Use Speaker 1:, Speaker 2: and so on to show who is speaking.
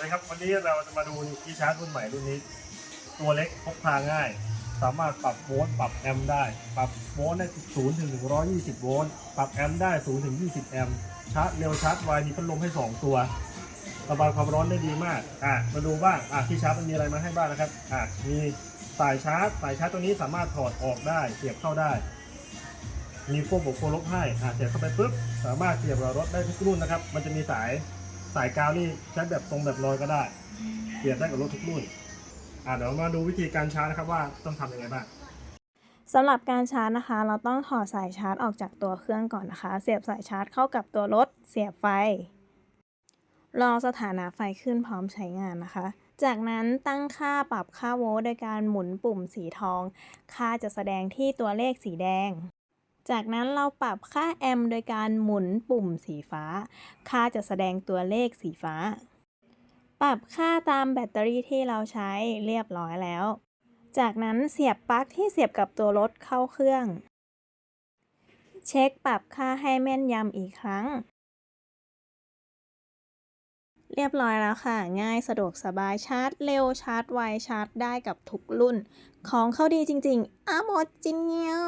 Speaker 1: วัสดีครับวันนี้เราจะมาดูคีย์ชาร์จรุ่นใหม่รุ่นนี้ ตัวเล็กพกพาง่าย สามารถปรับโวลต์ปรับแอมป์ได้ ปรับโวลต์ได้0ถึง120โวลต์ปรับแอมป์ได้0ถึง20แอมป์ชาร์จเร็วชาร์จไวมีพัดลมให้2ตัวระบายความร้อนได้ดีมากอะมาดูบ้างอะที่ชาร์จมันมีอะไรมาให้บ้างนะครับอะมีสายชาร์จสายชาร์จตัวนี้สามารถถอดออกได้เสียบเข้าได้ มีพวกบวกพวกลบให้อะเสียบเข้าไปปุ๊บสามารถเสียบกับรถได้ทุกรุ่นนะครับ มันจะมีสาย สายกาวนี่ใช้แบบตรงแบบลอยก็ได้ เปลี่ยนได้กับรถทุกรุ่นอะเดี๋ยวมาดูวิธีการชาร์จนะครับว่าต้องทำยังไงบ้าง
Speaker 2: สำหรับการชาร์จนะคะ เราต้องถอดสายชาร์จออกจากตัวเครื่องก่อนนะคะ เสียบสายชาร์จเข้ากับตัวรถ เสียบไฟ รอสถานะไฟขึ้นพร้อมใช้งานนะคะ จากนั้นตั้งค่าปรับค่าโวลต์โดยการหมุนปุ่มสีทอง ค่าจะแสดงที่ตัวเลขสีแดง จากนั้นเราปรับค่าแอมโดยการหมุนปุ่มสีฟ้า ค่าจะแสดงตัวเลขสีฟ้า ปรับค่าตามแบตเตอรี่ที่เราใช้เรียบร้อยแล้ว จากนั้นเสียบปลั๊กที่เสียบกับตัวรถเข้าเครื่อง เช็คปรับค่าให้แม่นยำอีกครั้ง เรียบร้อยแล้วค่ะ ง่ายสะดวกสบายชาร์จเร็วชาร์จไวชาร์จได้กับทุกรุ่น ของเขาดีจริง ๆอ้าหมดจริงเงี้ยว